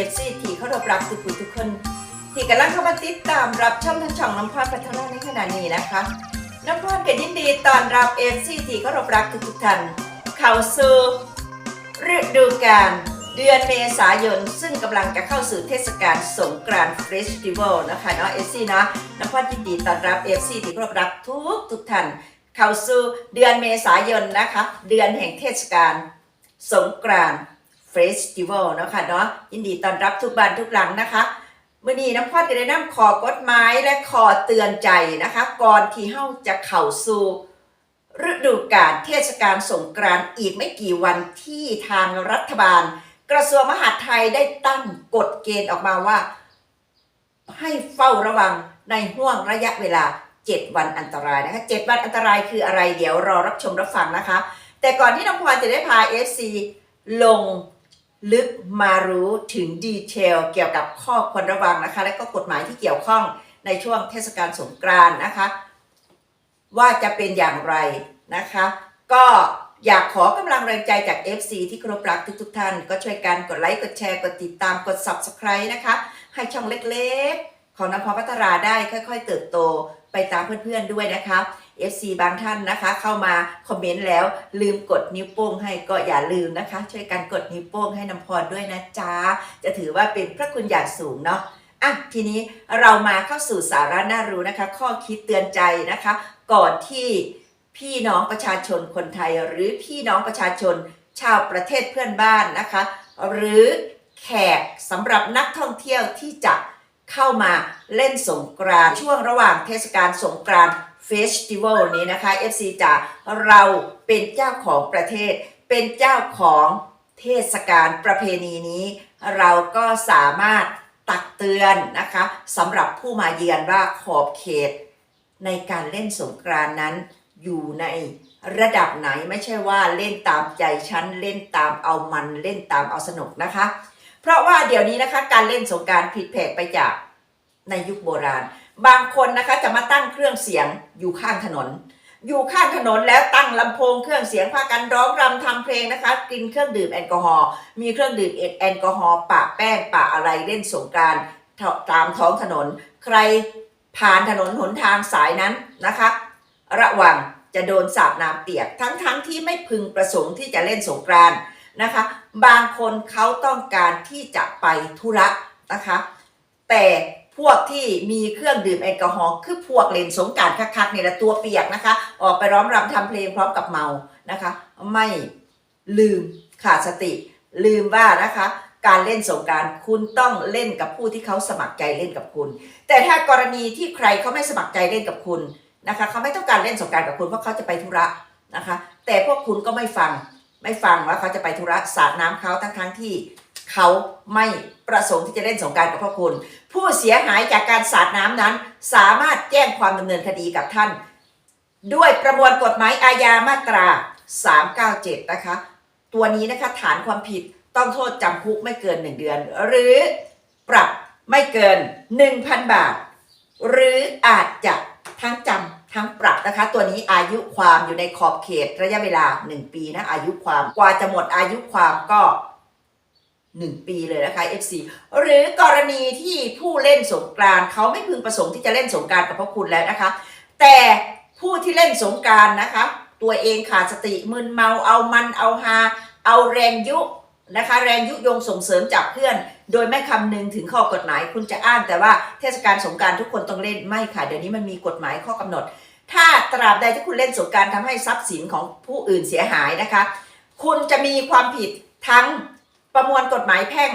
อฟซีที่เขารบรักทุกผู้ทุกคน ที่กำลังเข้ามาติดตามรับชมทางช่องน้ำพรพัฒนาในขณะนี้นะคะน้ำพรก็ยินดีต้อนรับเอฟซีที่เขารบรักทุกทุกท่านเข้าสู่ฤดูกาลเดือนเมษายน ซึ่งกำลังจะเข้าสู่เทศกาลสงกรานต์เฟสติวัลนะคะเนาะเอฟซีเนาะน้ำพรยินดีต้อนรับเอฟซีที่เขารบรักทุกทุกท่านเข้าสู่เดือนเมษายนนะคะ เดือนแห่งเทศกาลสงกรานต์ เฟสติวัลนะคะเนาะยินดีต้อนรับทุกบ้านทุกหลังนะคะมื่อนี้น้ำพอดจะได้นำขอกฎหมายและขอเตือนใจนะคะ ก่อนที่เฮาจะเข้าสู่ฤดูกาลเทศกาลสงกรานต์อีกไม่กี่วันที่ทางรัฐบาล กระทรวงมหาดไทยได้ตั้งกฎเกณฑ์ออกมาว่า ให้เฝ้าระวังในห่วงระยะเวลา 7 วันอันตรายนะคะ7วันอันตรายคืออะไรเดี๋ยวรอรับชมรับฟังนะคะ แต่ก่อนที่น้องพลอยจะได้พา FC ลง ลึกมารู้ถึงดีเทลเกี่ยวกับข้อควรระวังนะคะ และก็กฎหมายที่เกี่ยวข้องในช่วงเทศกาลสงกรานต์นะคะ ว่าจะเป็นอย่างไรนะคะ ก็อยากขอกำลังแรงใจจาก FC ที่เคารพรักทุกๆท่าน ก็ช่วยกันกดไลค์กดแชร์กดติดตามกด Subscribe นะคะ ให้ช่องเล็กๆ ของน้ำพอพัฒราได้ค่อยๆ เติบโตไปตามเพื่อนๆด้วยนะคะ FC บางท่านนะคะ เข้ามาคอมเมนต์แล้วลืมกดนิ้วโป้งให้ก็อย่าลืมนะคะ ช่วยกันกดนิ้วโป้งให้น้ำพรด้วยนะจ๊ะจะถือว่าเป็นพระคุณอย่างสูงเนาะอะทีนี้เรามาเข้าสู่สาระน่ารู้นะคะ ข้อคิดเตือนใจนะคะ ก่อนที่พี่น้องประชาชนคนไทย หรือพี่น้องประชาชนชาวประเทศเพื่อนบ้านนะคะ หรือแขกสำหรับนักท่องเที่ยวที่จะเข้ามาเล่นสงกรานช่วงระหว่างเทศกาลสงกราน เฟสติวัลนี้นะคะ FC จ๋าเราเป็นเจ้าของประเทศ เป็นเจ้าของเทศกาลประเพณีนี้ เราก็สามารถตักเตือนนะคะสำหรับผู้มาเยือนว่าขอบเขต ในการเล่นสงกรานนั้นอยู่ในระดับไหนไม่ใช่ว่าเล่นตามใจฉันเล่นตามเอามันเล่นตามเอาสนุกนะคะ เพราะว่าเดี๋ยวนี้นะคะการเล่นสงการผิดแผกไปจากในยุคโบราณ บางคนนะคะจะมาตั้งเครื่องเสียงอยู่ข้างถนน อยู่ข้างถนนแล้วตั้งลำโพงเครื่องเสียงพากันร้องรำทำเพลงนะคะ กินเครื่องดื่มแอลกอฮอล์มีเครื่องดื่มแอลกอฮอล์ปะแป้งปะอะไรเล่นสงกรารตามท้องถนน ใครผ่านถนนหนทางสายนั้นนะคะ ระวังจะโดนสาดน้ำเปียก ทั้งๆทที่ไม่พึงประสงค์ที่จะเล่นสงกรานต์นะคะ บางคนเขาต้องการที่จะไปธุระนะคะ แต่ พวกที่มีเครื่องดื่มแอลกอฮอล์คือพวกเล่นสงการคักๆเนี่ยแหละตัวเปียกนะคะ ออกไปร้องรำทำเพลงพร้อมกับเมานะคะ ไม่ลืมขาดสติ ลืมว่านะคะการเล่นสงการคุณต้องเล่นกับผู้ที่เขาสมัครใจเล่นกับคุณ แต่ถ้ากรณีที่ใครเขาไม่สมัครใจเล่นกับคุณนะคะเขาไม่ต้องการเล่นสงการกับคุณเพราะเขาจะไปธุระนะคะ แต่พวกคุณก็ไม่ฟังไม่ฟังว่าเขาจะไปธุระสาดน้ำเขาทั้งทั้งที่ เขาไม่ประสงค์ที่จะเล่นสงการกับพวกคุณ ผู้เสียหายจากการสาดน้ำนั้น สามารถแจ้งความดำเนินคดีกับท่าน ด้วยประมวลกฎหมายอาญามาตรา 397 นะคะ ตัวนี้นะคะฐานความผิดต้องโทษจำคุกไม่เกิน 1 เดือน หรือปรับไม่เกิน 1,000 บาท หรืออาจจะทั้งจำทั้งปรับนะคะ ตัวนี้อายุความอยู่ในขอบเขตระยะเวลา 1 ปีนะอายุความกว่าจะหมดอายุความก็ 1 ปีเลยนะคะ FC หรือกรณีที่ผู้เล่นสงกรานเขาไม่พึงประสงค์ที่จะเล่นสงกรานกับพวกคุณแล้วนะคะ แต่ผู้ที่เล่นสงกรานนะคะ ตัวเองขาดสติมึนเมาเอามันเอาฮาเอาแรงยุนะคะแรงยุยงส่งเสริมจากเพื่อน โดยไม่คำนึงถึงข้อกฎหมายคุณจะอ้างแต่ว่าเทศกาลสงการทุกคนต้องเล่นไม่ค่ะ เดี๋ยวนี้มันมีกฎหมายข้อกำหนด ถ้าตราบใดที่คุณเล่นสงการทำให้ทรัพย์สินของผู้อื่นเสียหายนะคะ คุณจะมีความผิดทั้ง ประมวลกฎหมายแพ่ง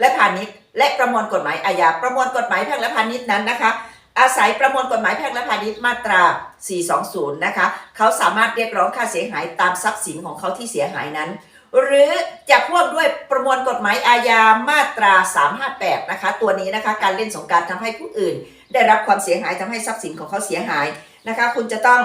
และพาณิชย์ และประมวลกฎหมายอาญาประมวลกฎหมายแพ่งและพาณิชย์นั้นนะคะ อาศัยประมวลกฎหมายแพ่งและพาณิชย์มาตรา 420 นะคะ เขาสามารถเรียกร้องค่าเสียหายตามทรัพย์สินของเขาที่เสียหายนั้น หรือจะพ่วงด้วยประมวลกฎหมายอาญามาตรา 358 นะคะ ตัวนี้นะคะการเล่นสงการทำให้ผู้อื่น ได้รับความเสียหายทำให้ทรัพย์สินของเขาเสียหายนะคะ คุณจะต้อง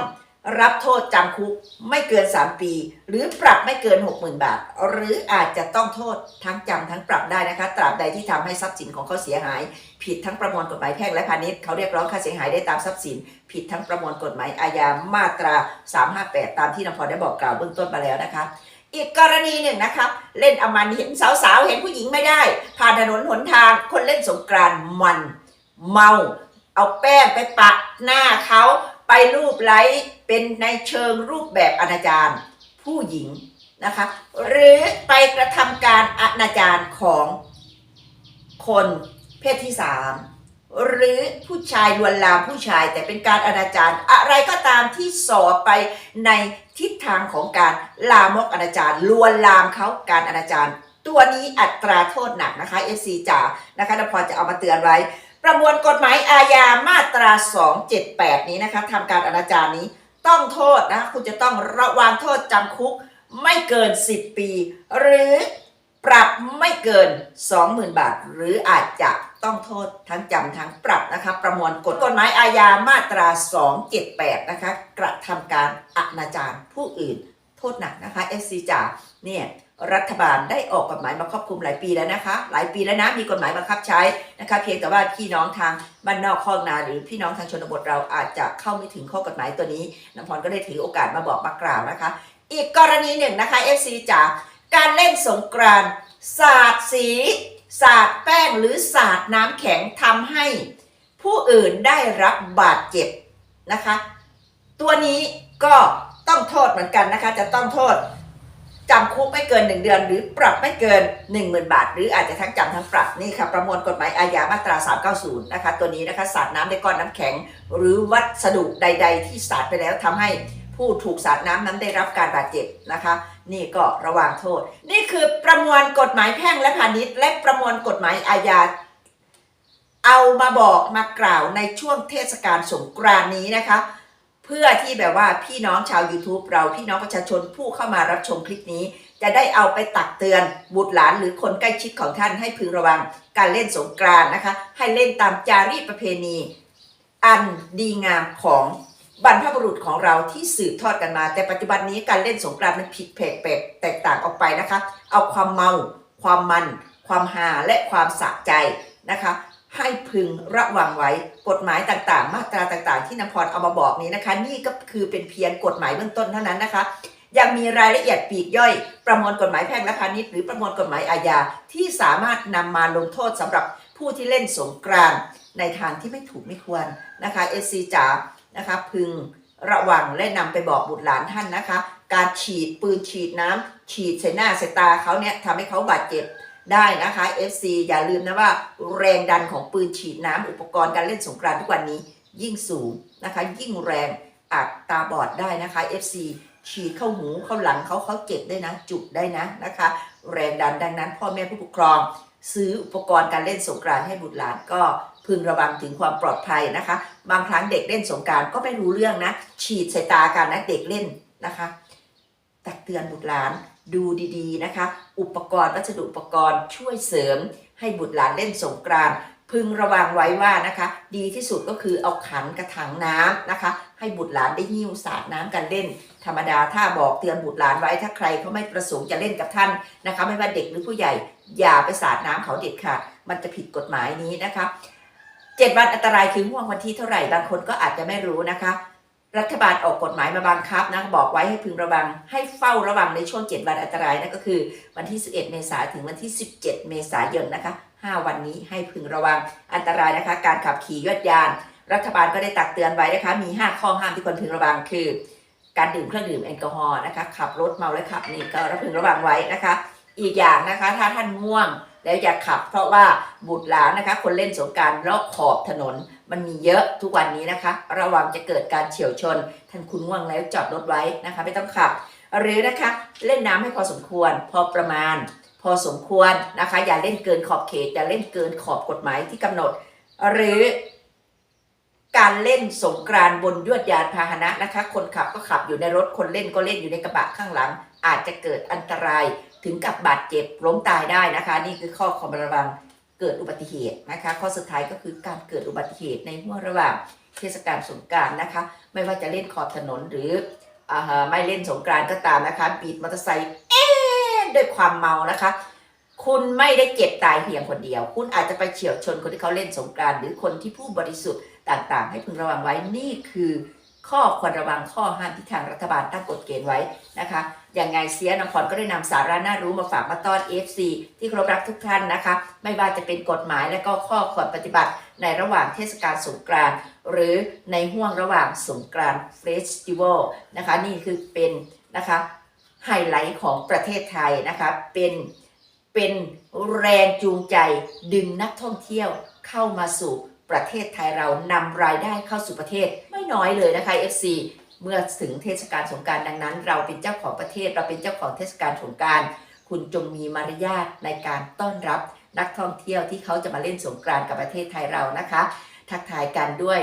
รับโทษจำคุกไม่เกิน 3 ปี หรือปรับไม่เกิน 60,000 บาท หรืออาจจะต้องโทษทั้งจำทั้งปรับได้นะคะ ตราบใดที่ทำให้ทรัพย์สินของเขาเสียหาย ผิดทั้งประมวลกฎหมายแพ่งและพาณิชย์เขาเรียกร้องค่าเสียหายได้ตามทรัพย์สิน ผิดทั้งประมวลกฎหมายอาญามาตรา 358 ตามที่นพรได้บอกกล่าวเบื้องต้นมาแล้วนะคะ อีกกรณีหนึ่งนะครับ เล่นเอามันเห็นสาวๆเห็นผู้หญิงไม่ได้ผ่านถนนหนทางคนเล่นสงกรานมัน เมา เอาแป้งไปปะหน้าเขา ไปรูปไล้เป็นในเชิงรูปแบบอนาจารผู้หญิงนะคะ หรือไปกระทำการอนาจารของคนเพศที่สามหรือผู้ชายลวนลามผู้ชายแต่เป็นการอนาจารอะไรก็ตามที่สอบไปในทิศทางของการลามกอนาจารลวนลามเขาการอนาจารตัวนี้อัตราโทษหนักนะคะ FC จ๋านะคะนพรจะเอามาเตือนไว้ ประมวลกฎหมายอาญามาตรา 278 นี้นะคะทำการอนาจารนี้ต้องโทษนะคุณจะต้องระวางโทษจำคุกไม่เกิน 10 ปี หรือปรับไม่เกิน 20,000 บาท หรืออาจจะต้องโทษทั้งจำทั้งปรับนะคะ ประมวลกฎกฎหมายอาญามาตรา 278 นะคะ กระทำการอนาจารผู้อื่น โทษหนักนะคะ SC จ๋าเนี่ย รัฐบาลได้ออกกฎหมายมาครอบคลุมหลายปีแล้วนะคะ หลายปีแล้วนะมีกฎหมายบังคับใช้นะคะ เพียงแต่ว่าพี่น้องทางบ้านนอกข้องนาหรือพี่น้องทางชนบทเราอาจจะเข้าไม่ถึงข้อกฎหมายตัวนี้น้ำพรก็ได้ถือโอกาสมาบอกมากล่าวนะคะ อีกกรณีหนึ่งนะคะ FC จ๋าการเล่นสงกรานต์สาดสี สาดแป้งหรือสาดน้ำแข็งทำให้ผู้อื่นได้รับบาดเจ็บนะคะ ตัวนี้ก็ต้องโทษเหมือนกันนะคะ จะต้องโทษ จำคุกไม่เกิน 1 เดือน หรือปรับไม่เกิน 10,000 บาท หรืออาจจะทั้งจำทั้งปรับนี่ค่ะประมวลกฎหมายอาญามาตรา 390 นะคะ ตัวนี้นะคะสาดน้ำในก้อนน้ำแข็ง หรือวัสดุใด ๆ ที่สาดไปแล้วทำให้ผู้ถูกสาดน้ำนั้นได้รับการบาดเจ็บนะคะ นี่ก็ระวังโทษ นี่คือประมวลกฎหมายแพ่งและพาณิชย์ และประมวลกฎหมายอาญาเอามาบอกมากล่าวในช่วงเทศกาลสงกรานนี้นะคะ เพื่อที่แบบว่าพี่น้องชาว YouTube เราพี่น้องประชาชนผู้เข้ามารับชมคลิปนี้ จะได้เอาไปตักเตือนบุตรหลานหรือคนใกล้ชิดของท่านให้พึงระวังการเล่นสงกรานนะคะ ให้เล่นตามจารีตประเพณี อันดีงามของบรรพบุรุษของเราที่สืบทอดกันมา แต่ปัจจุบันนี้การเล่นสงกรานต์มันผิดแผกแตกต่างออกไปนะคะ เอาความเมา ความมัน ความฮาและความสะใจนะคะ ให้พึงระวังไว้กฎหมายต่างๆ มาตราต่างๆ ที่นำพรเอามาบอกนี้นะคะ นี่ก็คือเป็นเพียงกฎหมายเบื้องต้นเท่านั้นนะคะ ยังมีรายละเอียดปีกย่อย ประมวลกฎหมายแพ่งและพาณิชย์หรือประมวลกฎหมายอาญาที่สามารถนำมาลงโทษสำหรับผู้ที่เล่นสงกรานในทางที่ไม่ถูกไม่ควรนะคะเอซีจ๋านะคะพึงระวังและนำไปบอกบุตรหลานท่านนะคะ การฉีดปืนฉีดน้ำฉีดใส่หน้าใส่ตาเขาเนี่ยทำให้เขาบาดเจ็บ ได้นะคะ FC อย่าลืมนะว่าแรงดันของปืนฉีดน้ำอุปกรณ์การเล่นสงกรานทุกวันนี้ยิ่งสูงนะคะ ยิ่งแรงอาจตาบอดได้นะคะ FC ฉีดเข้าหูเข้าหลังเขาเขาเจ็บได้นะ จุกได้นะนะคะ แรงดันดังนั้น พ่อแม่ผู้ปกครอง ซื้ออุปกรณ์การเล่นสงกรานให้บุตรหลานก็พึงระวังถึงความปลอดภัยนะคะ บางครั้งเด็กเล่นสงกรารก็ไม่รู้เรื่องนะ ฉีดใส่ตากันนะเด็กเล่นนะคะ ตักเตือนบุตรหลาน ดูดีๆนะคะ อุปกรณ์วัสดุอุปกรณ์ช่วยเสริม ให้บุตรหลานเล่นสงกรานพึงระวังไว้ว่านะคะ ดีที่สุดก็คือเอาขันกระถางน้ำนะคะ ให้บุตรหลานได้หิ้วสาดน้ำกันเล่น ธรรมดาถ้าบอกเตือนบุตรหลานไว้ถ้าใครเขาไม่ประสงค์จะเล่นกับท่านนะคะ ไม่ว่าเด็กหรือผู้ใหญ่ อย่าไปสาดน้ำเขาเด็ดขาดมันจะผิดกฎหมายนี้นะคะเจ็ดวันอันตรายคือห่วงวันที่เท่าไหร่บางคนก็อาจจะไม่รู้นะคะ รัฐบาลออกกฎหมายมาบังคับนะบอกไว้ให้พึงระวังให้เฝ้าระวังในช่วง 7 วันอันตรายนั่นก็คือ วันที่ 11 เมษายนถึงวันที่ 17 เมษายนนะคะ 5 วันนี้ให้พึงระวังอันตรายนะคะ การขับขี่ยวดยาน รัฐบาลก็ได้ตักเตือนไว้นะคะ มี 5 ข้อห้ามที่ควรพึงระวังคือ การดื่มเครื่องดื่มแอลกอฮอล์นะคะขับรถเมาและขับนี่ก็ระพึงระวังไว้นะคะ อีกอย่างนะคะ ถ้าท่านง่วง แล้วอย่าขับ เพราะว่าบุตรหลานนะคะ คนเล่นสงการรอบขอบถนน มันมีเยอะทุกวันนี้นะคะ ระวังจะเกิดการเฉียวชนท่านคุณง่วงแล้วจอดรถไว้นะคะ ไม่ต้องขับ หรือนะคะเล่นน้ำให้พอสมควร พอประมาณ พอสมควรนะคะ อย่าเล่นเกินขอบเขตอย่าเล่นเกินขอบกฎหมายที่กำหนด หรือการเล่นสงกรานบนยวดยานพาหนะนะคะ คนขับก็ขับอยู่ในรถ คนเล่นก็เล่นอยู่ในกระบะข้างหลัง อาจจะเกิดอันตราย ถึงกับบาดเจ็บล้มตายได้นะคะ นี่คือข้อความระวังเกิดอุบัติเหตุนะคะ ข้อสุดท้ายก็คือการเกิดอุบัติเหตุในห่วงระหว่างเทศกาลสงกรานต์นะคะ ไม่ว่าจะเล่นขอบถนนหรืออไม่เล่นสงกรานต์ก็ตามนะคะบีดมอเตอร์ไซค์เอ๊ด้วยความเมานะคะ คุณไม่ได้เจ็บตายเพียงคนเดียว คุณอาจจะไปเฉียวชนคนที่เขาเล่นสงกรานต์หรือคนที่ผู้บริสุทธิ์ต่างๆ ให้พึงระวังไว้นี่คือข้อควรระวังข้อห้ามที่ทางรัฐบาลตั้งกฎเกณฑ์ไว้นะคะ อย่างไงเสียนพรก็ได้นำสาระน่ารู้มาฝากมาต้อน FC ที่เคารพรักทุกท่านนะคะ ไม่ว่าจะเป็นกฎหมายและก็ข้อควรปฏิบัติในระหว่างเทศกาลสงกรานต์หรือในห่วงระหว่างสงกรานต์เฟสติวัลนะคะ นี่คือเป็นนะคะไฮไลท์ของประเทศไทยนะคะเป็นเป็นแรงจูงใจดึงนักท่องเที่ยวเข้ามาสู่ประเทศไทยเรานำรายได้เข้าสู่ประเทศไม่น้อยเลยนะคะ FC เมื่อถึงเทศกาลสงการดังนั้น เราเป็นเจ้าของประเทศ เราเป็นเจ้าของเทศกาลสงการ คุณจงมีมารยาทในการต้อนรับนักท่องเที่ยวที่เขาจะมาเล่นสงกรานต์กับประเทศไทยเรานะคะ ทักทายกันด้วย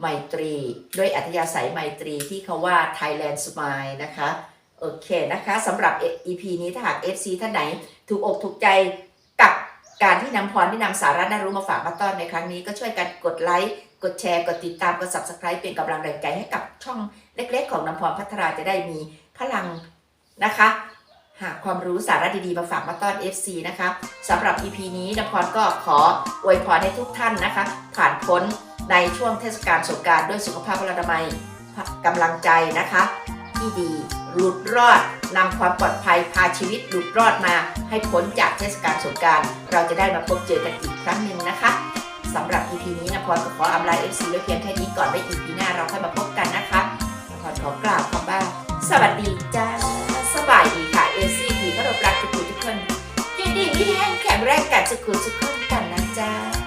ไมตรี ด้วยอัธยาศัยไมตรีที่เขาว่า Thailand Smile นะคะ โอเคนะคะสำหรับ EP นี้ถ้าหาก FC ท่านไหน ถูกอกถูกใจกับการที่นำพรที่นำสาระน่ารู้มาฝากมาต้อนในครั้งนี้ก็ช่วยกันกดไลค์ กดแชร์ กดติดตาม กด Subscribe เป็นกำลังแรงใจให้กับช่องเล็กๆ ของน้ำพรพัฒนาจะได้มีพลังนะคะ หาความรู้สาระดีๆ มาฝากมาต้อน FC นะคะสำหรับ EP นี้น้ำพรก็ขออวยพรให้ทุกท่านนะคะ ผ่านพ้นในช่วงเทศกาลสงกรารด้วยสุขภาพพลานามัยกำลังใจนะคะ ที่ดีหลุดรอดนำความปลอดภัยพาชีวิตหลุดรอดมา ให้พ้นจากเทศกาลสงกราร เราจะได้มาพบเจอกันอีกครั้งหนึ่งนะคะ สำหรับ EP นี้นพรขออำลา FC ไว้เพียงแค่นี้ก่อนไว้ EP หน้าเราค่อยมาพบกันนะคะนพรขอกล่าวคำว่า สวัสดีจ้าสบายดีค่ะเอซี่ทีก็รบรักทุกคนทุกคนยินดีที่แห้งแข็งแรงกันสุขุสุขคนนะจ้า